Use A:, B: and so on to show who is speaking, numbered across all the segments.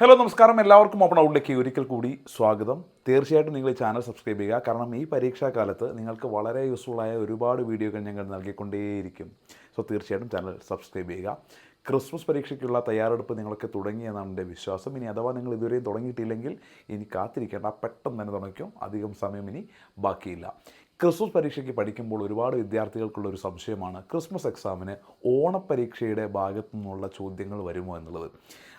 A: Hello നമസ്കാരം. എല്ലാവർക്കും open ഔട്ടിലേക്ക് ഒരിക്കൽ കൂടി സ്വാഗതം. തീർച്ചയായിട്ടും നിങ്ങൾ ഈ ചാനൽ സബ്സ്ക്രൈബ് ചെയ്യുക. കാരണം ഈ പരീക്ഷാകാലത്ത് നിങ്ങൾക്ക് വളരെ യൂസ്ഫുള്ളായ ഒരുപാട് വീഡിയോകൾ ഞങ്ങൾ നൽകിക്കൊണ്ടേയിരിക്കും. സോ തീർച്ചയായിട്ടും ചാനൽ സബ്സ്ക്രൈബ് ചെയ്യുക. ക്രിസ്മസ് പരീക്ഷയ്ക്കുള്ള തയ്യാറെടുപ്പ് നിങ്ങളൊക്കെ തുടങ്ങിയെന്നാണ് എന്റെ വിശ്വാസം. ഇനി അഥവാ നിങ്ങൾ ഇതുവരെയും തുടങ്ങിയിട്ടില്ലെങ്കിൽ ഇനി കാത്തിരിക്കേണ്ട പെട്ടെന്ന് തന്നെ തുടങ്ങിക്കും. അധികം സമയം ഇനി ബാക്കിയില്ല. ക്രിസ്മസ് പരീക്ഷയ്ക്ക് പഠിക്കുമ്പോൾ ഒരുപാട് വിദ്യാർത്ഥികൾക്കുള്ള ഒരു സംശയമാണ് ക്രിസ്മസ് എക്സാമിന് ഓണപ്പരീക്ഷയുടെ ഭാഗത്തു നിന്നുള്ള ചോദ്യങ്ങൾ വരുമോ എന്നുള്ളത്.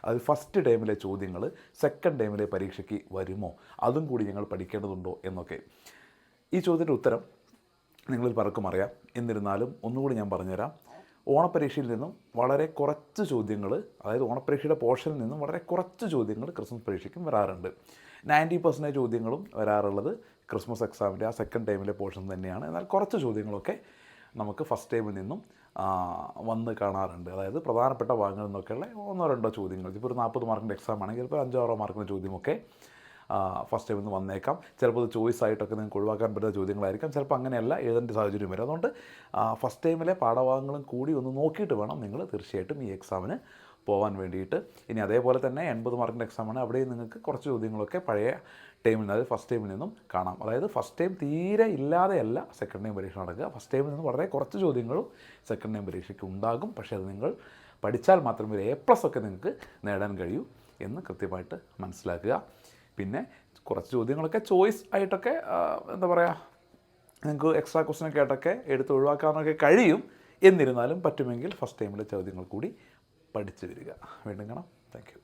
A: അത് ഫസ്റ്റ് ടൈമിലെ ചോദ്യങ്ങൾ സെക്കൻഡ് ടൈമിലെ പരീക്ഷയ്ക്ക് വരുമോ അതും കൂടി ഞങ്ങൾ പഠിക്കേണ്ടതുണ്ടോ എന്നൊക്കെ. ഈ ചോദ്യത്തിന്റെ ഉത്തരം നിങ്ങളിൽ പലർക്കും അറിയാം. എന്നിരുന്നാലും ഒന്നുകൂടി ഞാൻ പറഞ്ഞുതരാം. ഓണപ്പരീക്ഷയിൽ നിന്നും വളരെ കുറച്ച് ചോദ്യങ്ങൾ അതായത് ഓണപ്പരീക്ഷയുടെ പോർഷനിൽ നിന്നും വളരെ കുറച്ച് ചോദ്യങ്ങൾ ക്രിസ്മസ് പരീക്ഷയ്ക്കും വരാറുണ്ട്. നയന്റി പെർസെന്റേജ് ചോദ്യങ്ങളും വരാറുള്ളത് ക്രിസ്മസ് എക്സാമിന്റെ ആ സെക്കൻഡ് ടൈമിലെ പോർഷൻ തന്നെയാണ്. എന്നാൽ കുറച്ച് ചോദ്യങ്ങളൊക്കെ നമുക്ക് ഫസ്റ്റ് ടൈമിൽ നിന്നും വന്ന് കാണാറുണ്ട്. അതായത് പ്രധാനപ്പെട്ട ഭാഗങ്ങളിൽ നിന്നൊക്കെയുള്ള ഒന്നോ രണ്ടോ ചോദ്യങ്ങൾ. ഇപ്പോൾ ഒരു നാൽപ്പത് മാർക്കിന്റെ എക്സാം ആണെങ്കിൽ ഇപ്പോൾ അഞ്ചോ ആറോ മാർക്കിന്റെ ചോദ്യമൊക്കെ ഫസ്റ്റ് ടൈമിൽ നിന്ന് വന്നേക്കാം. ചിലപ്പോൾ അത് ചോയ്സ് ആയിട്ടൊക്കെ നിങ്ങൾക്ക് ഒഴിവാക്കാൻ പറ്റുന്ന ചോദ്യങ്ങളായിരിക്കാം. ചിലപ്പോൾ അങ്ങനെയല്ല എഴുതേണ്ട സാഹചര്യം വരും. അതുകൊണ്ട് ഫസ്റ്റ് ടൈമിലെ പാഠഭാഗങ്ങളും കൂടി ഒന്ന് നോക്കിയിട്ട് വേണം നിങ്ങൾ തീർച്ചയായിട്ടും ഈ എക്സാമിന് പോകാൻ വേണ്ടിയിട്ട്. ഇനി അതേപോലെ തന്നെ എൺപത് മാർക്കിന്റെ എക്സാമാണ് അവിടെയും നിങ്ങൾക്ക് കുറച്ച് ചോദ്യങ്ങളൊക്കെ പഴയ ടൈമിൽ നിന്ന് അതായത് ഫസ്റ്റ് ടൈമിൽ നിന്നും കാണാം. അതായത് ഫസ്റ്റ് ടൈം തീരെ ഇല്ലാതെയല്ല സെക്കൻഡ് ടൈം പരീക്ഷ നടക്കുക. ഫസ്റ്റ് ടൈമിൽ നിന്ന് വളരെ കുറച്ച് ചോദ്യങ്ങളും സെക്കൻഡ് ടൈം പരീക്ഷയ്ക്ക് ഉണ്ടാകും. പക്ഷേ അത് നിങ്ങൾ പഠിച്ചാൽ മാത്രമേ ഒരു എ പ്ലസ് ഒക്കെ നിങ്ങൾക്ക് നേടാൻ കഴിയൂ എന്ന് കൃത്യമായിട്ട് മനസ്സിലാക്കുക. പിന്നെ കുറച്ച് ചോദ്യങ്ങളൊക്കെ ചോയ്സ് ആയിട്ടൊക്കെ എന്താ പറയുക നിങ്ങൾക്ക് എക്സ്ട്രാ ക്വസ്റ്റനൊക്കെ ആയിട്ടൊക്കെ എടുത്ത് ഒഴിവാക്കാനൊക്കെ കഴിയും. എന്നിരുന്നാലും പറ്റുമെങ്കിൽ ഫസ്റ്റ് ടൈമിലെ ചോദ്യങ്ങൾ കൂടി പഠിച്ചു വരിക. വീണ്ടും കാണാം. Thank you